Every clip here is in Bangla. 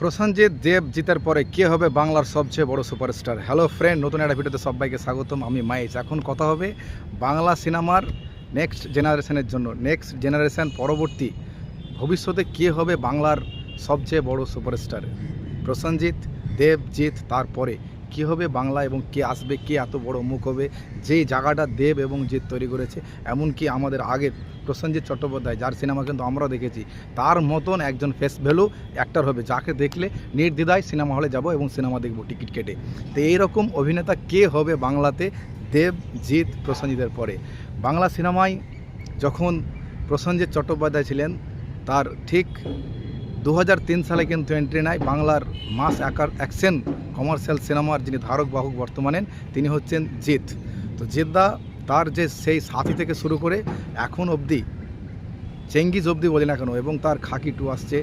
প্রসেনজিৎ দেব জিতার পরে কে হবে বাংলার সবচেয়ে বড় সুপারস্টার? হ্যালো ফ্রেন্ড নতুন একটা ভিডিওতে সবাইকে স্বাগতম। আমি মাইস এখন কথা হবে বাংলা সিনেমার নেক্সট জেনারেশনের জন্য। নেক্সট জেনারেশন পরবর্তী ভবিষ্যতে কে হবে বাংলার সবচেয়ে বড় সুপারস্টার? প্রসেনজিৎ দেবজিৎ তারপরে কী হবে বাংলা এবং কে আসবে, কে এত বড় মুখ হবে যেই জায়গাটা দেব এবং জিৎ তৈরি করেছে, এমনকি আমাদের আগের প্রসেনজিৎ চট্টোপাধ্যায়, যার সিনেমা কিন্তু আমরা দেখেছি, তার মতন একজন ফেস ভ্যালু অ্যাক্টর হবে, যাকে দেখলে নির্দ্বিধায় সিনেমা হলে যাব এবং সিনেমা দেখব টিকিট কেটে। তো এইরকম অভিনেতা কে হবে বাংলাতে? দেব, জিৎ, প্রসেনজিতের পরে। বাংলা সিনেমায় যখন প্রসেনজিৎ চট্টোপাধ্যায় ছিলেন, তার ঠিক দু হাজার তিন সালে কিন্তু এন্ট্রি নেয় বাংলার মাস আকার অ্যাকশন কমার্শিয়াল সিনেমার যিনি ধারক বাহক বর্তমানে, তিনি হচ্ছেন জিৎ। তো জিদ্দা তার যে সেই সাথী থেকে শুরু করে এখন অবধি, চেঙ্গিজ অবধি বলি না কেন, এবং তার খাকি টু আসছে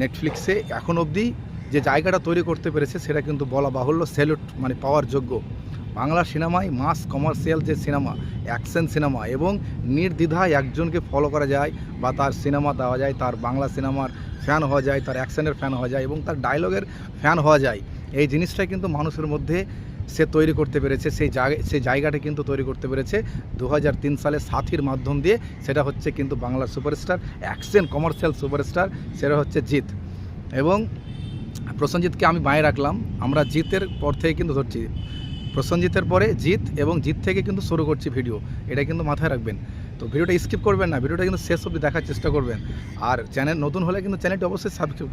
নেটফ্লিক্সে এখন অবধি যে জায়গাটা তৈরি করতে পেরেছে সেটা কিন্তু বলা বাহুল্য স্যালুট মানে পাওয়ার যোগ্য। বাংলা সিনেমায় মাস কমার্শিয়াল যে সিনেমা, অ্যাকশন সিনেমা এবং নির্দ্বিধায় একজনকে ফলো করা যায় বা তার সিনেমা দেওয়া যায়, তার বাংলা সিনেমার ফ্যান হওয়া যায়, তার অ্যাকশনের ফ্যান হওয়া যায় এবং তার ডায়লগের ফ্যান হওয়া যায়। এই জিনিসটা কিন্তু মানুষের মধ্যে সে তৈরি করতে পেরেছে সেই জায়গা সেই জায়গাটা কিন্তু তৈরি করতে পেরেছে দু হাজার তিন সালে সাথীর মাধ্যম দিয়ে। সেটা হচ্ছে কিন্তু বাংলার সুপারস্টার অ্যাকশন কমার্শিয়াল সুপারস্টার সেটা হচ্ছে জিৎ। এবং প্রসেনজিৎকে আমি বাঁয়ে রাখলাম, আমরা জিতের পর থেকে কিন্তু ধরছি। প্রসেনজিতের পরে জিৎ এবং জিৎ থেকে কিন্তু শুরু করছি ভিডিও। এটা কিন্তু মাথায় রাখবেন। তো ভিডিওটা স্কিপ করবেন না, ভিডিওটা কিন্তু শেষ অবধি দেখার চেষ্টা করবেন। আর চ্যানেল নতুন হলে কিন্তু চ্যানেলটি অবশ্যই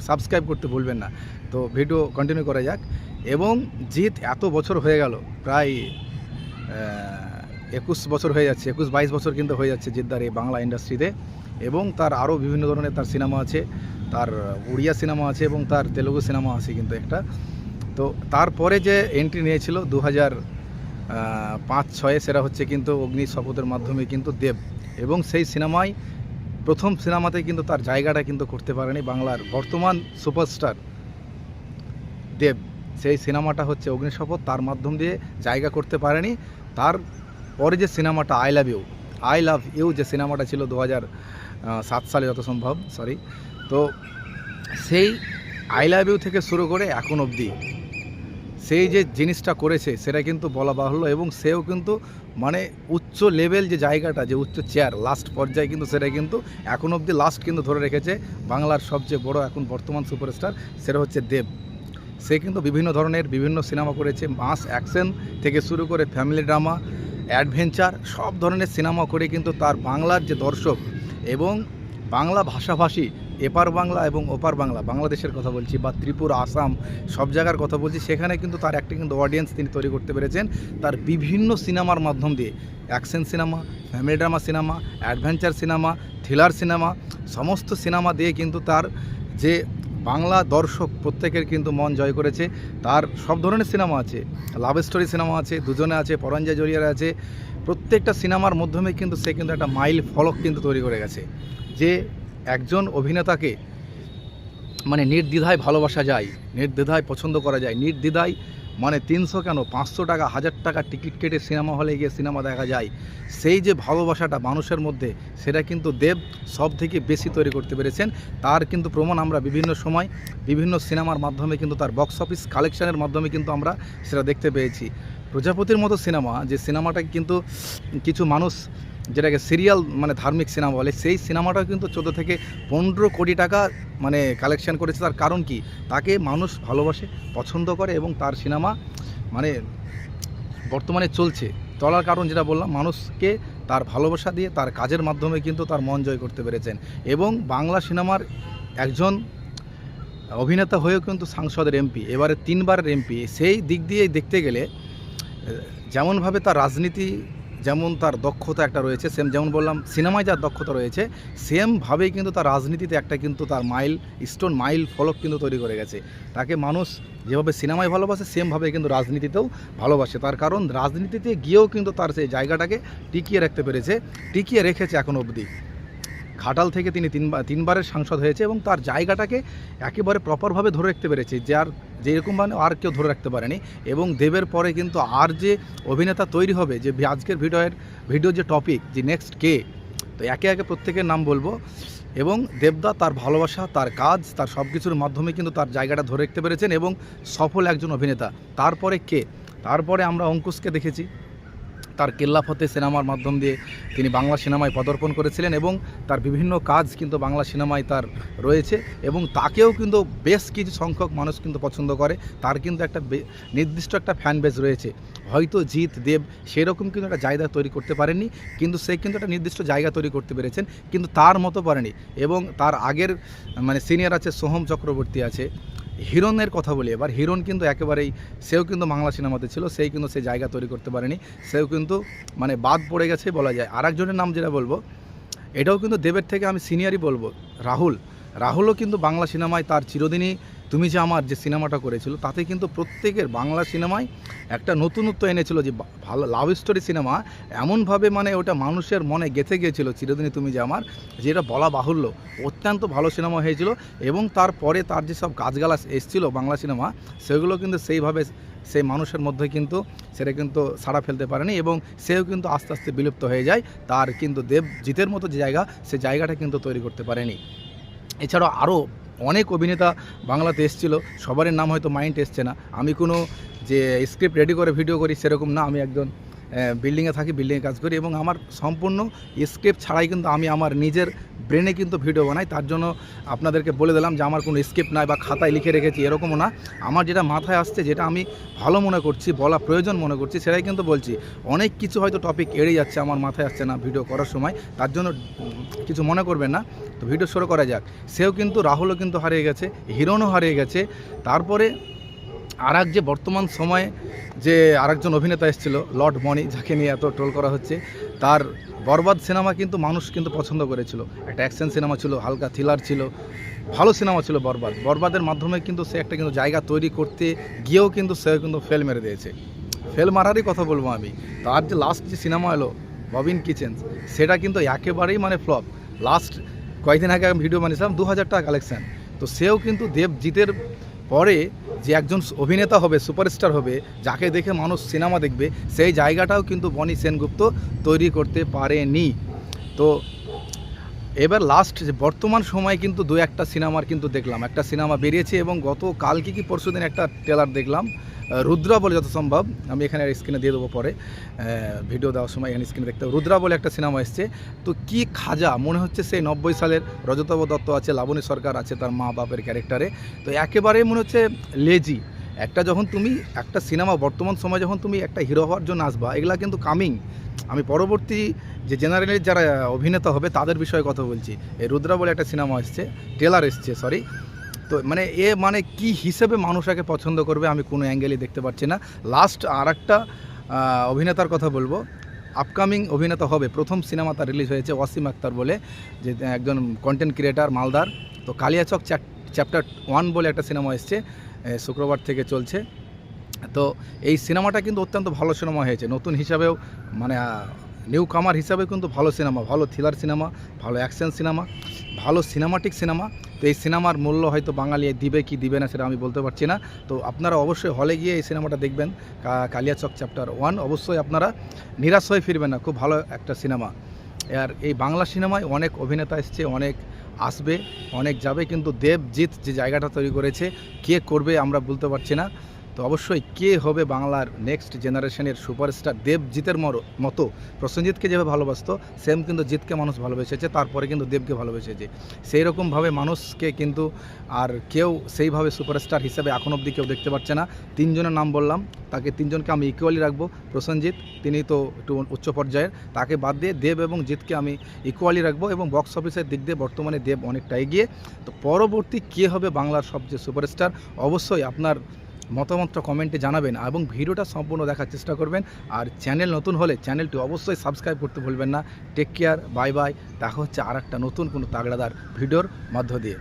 সাবস্ক্রাইব করতে ভুলবেন না। তো ভিডিও কন্টিনিউ করা যাক। এবং জিৎ এত বছর হয়ে গেল, প্রায় একুশ বছর হয়ে যাচ্ছে, একুশ বাইশ বছর কিন্তু হয়ে যাচ্ছে জিদ্দার এই বাংলা ইন্ডাস্ট্রিতে এবং তার আরও বিভিন্ন ধরনের তার সিনেমা আছে, তার উড়িয়া সিনেমা আছে এবং তার তেলুগু সিনেমা আছে কিন্তু একটা। তো তারপরে যে এন্ট্রি নিয়েছিল দু হাজার পাঁচ, ছয়ে সেটা হচ্ছে কিন্তু অগ্নি শপথের মাধ্যমে কিন্তু দেব। এবং সেই সিনেমায়, প্রথম সিনেমাতে কিন্তু তার জায়গাটা কিন্তু করতে পারেনি বাংলার বর্তমান সুপারস্টার দেব। সেই সিনেমাটা হচ্ছে অগ্নিশপথ তার মাধ্যম দিয়ে জায়গা করতে পারেনি। তার পরে যে সিনেমাটা I love you, I love you যে সিনেমাটা ছিল দু সাত সালে যত সম্ভব সরি তো সেই আই লাভ ইউ থেকে শুরু করে এখন অবধি সেই যে জিনিসটা করেছে, সেটা কিন্তু বলা বাহুল্য এবং সেও কিন্তু মানে উচ্চ লেভেল যে জায়গাটা, যে উচ্চ চেয়ার লাস্ট পর্যায়ে কিন্তু সেটা কিন্তু এখন অবধি লাস্ট কিন্তু ধরে রেখেছে বাংলার সবচেয়ে বড় এখন বর্তমান সুপারস্টার সেটা হচ্ছে দেব। সে কিন্তু বিভিন্ন ধরনের বিভিন্ন সিনেমা করেছে মাস অ্যাকশন থেকে শুরু করে ফ্যামিলি ড্রামা অ্যাডভেঞ্চার সব ধরনের সিনেমা করে কিন্তু তার বাংলার যে দর্শক এবং বাংলা ভাষাভাষী এপার বাংলা এবং ওপার বাংলা, বাংলাদেশের কথা বলছি বা ত্রিপুরা, আসাম, সব জায়গার কথা বলছি, সেখানে কিন্তু তার একটা কিন্তু অডিয়েন্স তিনি তৈরি করতে পেরেছেন তার বিভিন্ন সিনেমার মাধ্যম দিয়ে। অ্যাকশন সিনেমা ফ্যামিলি ড্রামা সিনেমা অ্যাডভেঞ্চার সিনেমা থ্রিলার সিনেমা সমস্ত সিনেমা দিয়ে কিন্তু তার যে বাংলা দর্শক প্রত্যেকের কিন্তু মন জয় করেছে। তার সব ধরনের সিনেমা আছে। লাভ স্টোরি সিনেমা আছে, দুজনে আছে, পরঞ্জয় জরিয়ার আছে। প্রত্যেকটা সিনেমার মাধ্যমে কিন্তু সে কিন্তু একটা মাইল ফলক কিন্তু তৈরি করে গেছে। যে একজন অভিনেতাকে মানে নির্দ্বিধায় ভালোবাসা যায়, নির্দ্বিধায় পছন্দ করা যায়। নির্দ্বিধায় মানে তিনশো কেন? পাঁচশো টাকা, হাজার টাকা টিকিট কেটে সিনেমা হলে গিয়ে সিনেমা দেখা যায়। সেই যে ভালোবাসাটা মানুষের মধ্যে, সেটা কিন্তু দেব সব থেকে বেশি তৈরি করতে পেরেছেন। তার কিন্তু প্রমাণ আমরা বিভিন্ন সময়, বিভিন্ন সিনেমার মাধ্যমে কিন্তু তার বক্স অফিস কালেকশানের মাধ্যমে কিন্তু আমরা সেটা দেখতে পেয়েছি। প্রজাপতির মতো সিনেমা, যে সিনেমাটা কিন্তু কিছু মানুষ যেটাকে সিরিয়াল মানে ধার্মিক সিনেমা বলে, সেই সিনেমাটা কিন্তু চোদ্দ থেকে পনেরো কোটি টাকা মানে কালেকশন করেছে। তার কারণ কি? তাকে মানুষ ভালোবাসে, পছন্দ করে এবং তার সিনেমা মানে বর্তমানে চলছে। চলার কারণ যেটা বললাম, মানুষকে তার ভালোবাসা দিয়ে তার কাজের মাধ্যমে কিন্তু তার মন জয় করতে পেরেছেন। এবং বাংলা সিনেমার একজন অভিনেতা হয়েও কিন্তু সাংসদের এমপি, এবারে তিনবারের এমপি। সেই দিক দিয়ে দেখতে গেলে যেমনভাবে তার রাজনীতি যেমন তার দক্ষতা একটা রয়েছে সেম যেমন বললাম সিনেমায় যার দক্ষতা রয়েছে সেমভাবেই কিন্তু তার রাজনীতিতে একটা কিন্তু তার মাইল স্টোন মাইল ফলক কিন্তু তৈরি করে গেছে। তাকে মানুষ যেভাবে সিনেমায় ভালোবাসে সেমভাবে কিন্তু রাজনীতিতেও ভালোবাসে। তার কারণ রাজনীতিতে গিয়েও কিন্তু তার সেই জায়গাটাকে টিকিয়ে রাখতে পেরেছে, টিকিয়ে রেখেছে এখন অবধি। ঘাটাল থেকে তিনি তিনবার তিনবারের সাংসদ হয়েছে এবং তার জায়গাটাকে একেবারে প্রপারভাবে ধরে রাখতে পেরেছে যার যেরকম মানে আর কেউ ধরে রাখতে পারেনি। এবং দেবের পরে কিন্তু আর যে অভিনেতা তৈরি হবে, যে আজকের ভিডিওর ভিডিও যে টপিক যে নেক্সট কে, তো একে একে প্রত্যেকের নাম বলব। এবং দেবদা তার ভালোবাসা, তার কাজ, তার সব কিছুর মাধ্যমে কিন্তু তার জায়গাটা ধরে রাখতে পেরেছেন এবং সফল একজন অভিনেতা। তারপরে কে? তারপরে আমরা অঙ্কুশকে দেখেছি। তার কেল্লাফতে সিনেমার মাধ্যম দিয়ে তিনি বাংলা সিনেমায় পদার্পণ করেছিলেন এবং তার বিভিন্ন কাজ কিন্তু বাংলা সিনেমায় তার রয়েছে এবং তাকেও কিন্তু বেশ কিছু সংখ্যক মানুষ কিন্তু পছন্দ করে। তার কিন্তু একটা নির্দিষ্ট একটা ফ্যান বেস রয়েছে। হয়তো জিৎ, দেব সেরকম কিন্তু একটা জায়গা তৈরি করতে পারেননি, কিন্তু সে কিন্তু একটা নির্দিষ্ট জায়গা তৈরি করতে পেরেছেন, কিন্তু তার মতো পারেনি এবং তার আগের মানে সিনিয়র আছে সোহম চক্রবর্তী আছে। হিরণের কথা বলি এবার। হিরণ কিন্তু একেবারেই, সেও কিন্তু বাংলা সিনেমাতে ছিল, সেই কিন্তু সে জায়গা তৈরি করতে পারেনি। সেও কিন্তু মানে বাদ পড়ে গেছে বলা যায়। আর একজনের নাম যেটা বলব, এটাও কিন্তু দেবের থেকে আমি সিনিয়রই বলব, রাহুল। রাহুলও কিন্তু বাংলা সিনেমায় তার চিরদিনই তুমি যে আমার যে সিনেমাটা করেছিল, তাতে কিন্তু প্রত্যেকের বাংলা সিনেমায় একটা নতুনত্ব এনেছিল যে ভালো লাভ স্টোরি সিনেমা এমনভাবে মানে ওটা মানুষের মনে গেঁথে গিয়েছিল, চিরদিনই তুমি যে আমার যেটা বলা বাহুল্য। অত্যন্ত ভালো সিনেমা হয়েছিল এবং তারপরে তার যেসব গাছগালা এসেছিল বাংলা সিনেমা, সেগুলো কিন্তু সেইভাবে সেই মানুষের মধ্যে কিন্তু সেটা কিন্তু সাড়া ফেলতে পারেনি এবং সেও কিন্তু আস্তে আস্তে বিলুপ্ত হয়ে যায়। তার কিন্তু দেব জিতের মতো যে জায়গা, সে জায়গাটা কিন্তু তৈরি করতে পারেনি। এছাড়াও আরও অনেক অভিনেতা বাংলাতে এসেছিল সবারই নাম হয়তো মাইন্ড এসছে না। আমি কোনো যে স্ক্রিপ্ট রেডি করে ভিডিও করি সেরকম না, আমি একজন বিল্ডিংয়ে থাকি বিল্ডিংয়ে কাজ করি এবং আমার সম্পূর্ণ স্ক্রিপ্ট ছাড়াই কিন্তু আমি আমার নিজের ব্রেনে কিন্তু ভিডিও বানাই। তার জন্য আপনাদেরকে বলে দিলাম যে আমার কোনো স্ক্রিপ্ট নাই বা খাতায় লিখে রেখেছি, এরকমও না। আমার যেটা মাথায় আসছে, যেটা আমি ভালো মনে করছি, বলা প্রয়োজন মনে করছি, সেটাই কিন্তু বলছি। অনেক কিছু হয়তো টপিক এড়ে যাচ্ছে, আমার মাথায় আসছে না ভিডিও করার সময়। তার জন্য কিছু মনে করবেন না। তো ভিডিও শুরু করা যাক। সেও কিন্তু, রাহুলও কিন্তু হারিয়ে গেছে হিরণও হারিয়ে গেছে। তারপরে আর যে বর্তমান সময়ে যে আরেকজন অভিনেতা এসেছিল, লর্ড মনি যাকে নিয়ে এত ট্রোল করা হচ্ছে, তার বরবাদ সিনেমা কিন্তু মানুষ কিন্তু পছন্দ করেছিল। একটা অ্যাকশন সিনেমা ছিল, হালকা থ্রিলার ছিল, ভালো সিনেমা ছিল বরবাদ। বরবাদের মাধ্যমে কিন্তু সে একটা কিন্তু জায়গা তৈরি করতে গিয়েও কিন্তু সে কিন্তু ফেল মেরে দিয়েছে। ফেল মারারই কথা বলব আমি। তার যে লাস্ট যে সিনেমা এলো, ববিন কিচেন্স, সেটা কিন্তু একেবারেই মানে ফ্লপ লাস্ট কয়েকদিন আগে আমি ভিডিও বানিয়েছিলাম, দু হাজার টাকা কালেকশন তো সেও কিন্তু দেবজিতের পরে যে একজন অভিনেতা হবে, সুপারস্টার হবে, যাকে দেখে মানুষ সিনেমা দেখবে, সেই জায়গাটাও কিন্তু বনি সেনগুপ্ত তৈরি করতে পারেনি। তো এবার লাস্ট যে বর্তমান সময়ে কিন্তু দু একটা সিনেমার কিন্তু দেখলাম। একটা সিনেমা বেরিয়েছে এবং গত কালকে কি পরশু দিন একটা ট্রেলার দেখলাম। রুদ্রা বলে যত সম্ভব, আমি এখানে স্ক্রিনে দিয়ে দেবো পরে। ভিডিও দেওয়ার সময় এখানে স্ক্রিনে দেখতে রুদ্রা বলে একটা সিনেমা এসছে। তো কি খাজা, মনে হচ্ছে সেই নব্বই সালের রজতব দত্ত আছে, লাবণী সরকার আছে তার মা বাপের ক্যারেক্টারে তো একেবারে মনে হচ্ছে লেজি একটা যখন তুমি একটা সিনেমা, বর্তমান সময় যখন তুমি একটা হিরো হওয়ার জন্য আসবা, এগুলা কিন্তু কামিং আমি পরবর্তী যে জেনারেলের যারা অভিনেতা হবে, তাদের বিষয়ে কথা বলছি। এই রুদ্রা বলে একটা সিনেমা এসছে ট্রেলার এসছে সরি তো মানে এ মানে কি হিসেবে মানুষ একে পছন্দ করবে, আমি কোনো অ্যাঙ্গেলই দেখতে পাচ্ছি না। লাস্ট আর একটা অভিনেতার কথা বলব। আপকামিং অভিনেতা হবে, প্রথম সিনেমা তার রিলিজ হয়েছে, ওয়াসিম আক্তার বলে, যে একজন কন্টেন্ট ক্রিয়েটার মালদার। তো কালিয়াচক চ্যাপ্টার ওয়ান বলে একটা সিনেমা এসছে। শুক্রবার থেকে চলছে। তো এই সিনেমাটা কিন্তু অত্যন্ত ভালো সিনেমা হয়েছে। নতুন হিসাবেও মানে নিউ কামার হিসাবে কিন্তু ভালো সিনেমা, ভালো থ্রিলার সিনেমা, ভালো অ্যাকশন সিনেমা, ভালো সিনেমাটিক সিনেমা। তো এই সিনেমার মূল্য হয়তো বাঙালি দিবে কি দিবে না সেটা আমি বলতে পারছি না। তো আপনারা অবশ্যই হলে গিয়ে এই সিনেমাটা দেখবেন। কালিয়াচক চ্যাপ্টার ওয়ান অবশ্যই আপনারা নিরাশ হয়ে ফিরবেন না। খুব ভালো একটা সিনেমা। আর এই বাংলা সিনেমায় অনেক অভিনেতা এসছে, অনেক আসবে, অনেক যাবে, কিন্তু দেবজিৎ যে জায়গাটা তৈরি করেছে, কে করবে আমরা বলতে পারছি না। তো অবশ্যই কে হবে বাংলার নেক্সট জেনারেশনের সুপারস্টার দেবজিতের মর- মতো? প্রসেনজিৎকে যেভাবে ভালোবাসতো সেম কিন্তু জিতকে মানুষ ভালোবেসেছে, তারপরে কিন্তু দেবকে ভালোবেসেছে। সেই রকমভাবে মানুষকে কিন্তু আর কেউ সেইভাবে সুপারস্টার হিসেবে এখন অবধি কেউ দেখতে পাচ্ছে না। তিনজনের নাম বললাম, তাকে তিনজনকে আমি ইকুয়ালি রাখব। প্রসেনজিৎ, তিনি তো একটু উচ্চ পর্যায়ের, তাকে বাদ দিয়ে দেব এবং জিতকে আমি ইকুয়ালি রাখব এবং বক্স অফিসের দিক দিয়ে বর্তমানে দেব অনেকটা এগিয়ে। তো পরবর্তী কে হবে বাংলার সবচেয়ে সুপারস্টার অবশ্যই আপনার মতামতটা কমেন্টে জানাবেন এবং ভিডিওটা সম্পূর্ণ দেখার চেষ্টা করবেন। আর চ্যানেল নতুন হলে চ্যানেলটি অবশ্যই সাবস্ক্রাইব করতে ভুলবেন না। টেক কেয়ার বাই বাই দেখা হচ্ছে আর একটা নতুন কোনো তাগড়াদার ভিডিওর মধ্য দিয়ে।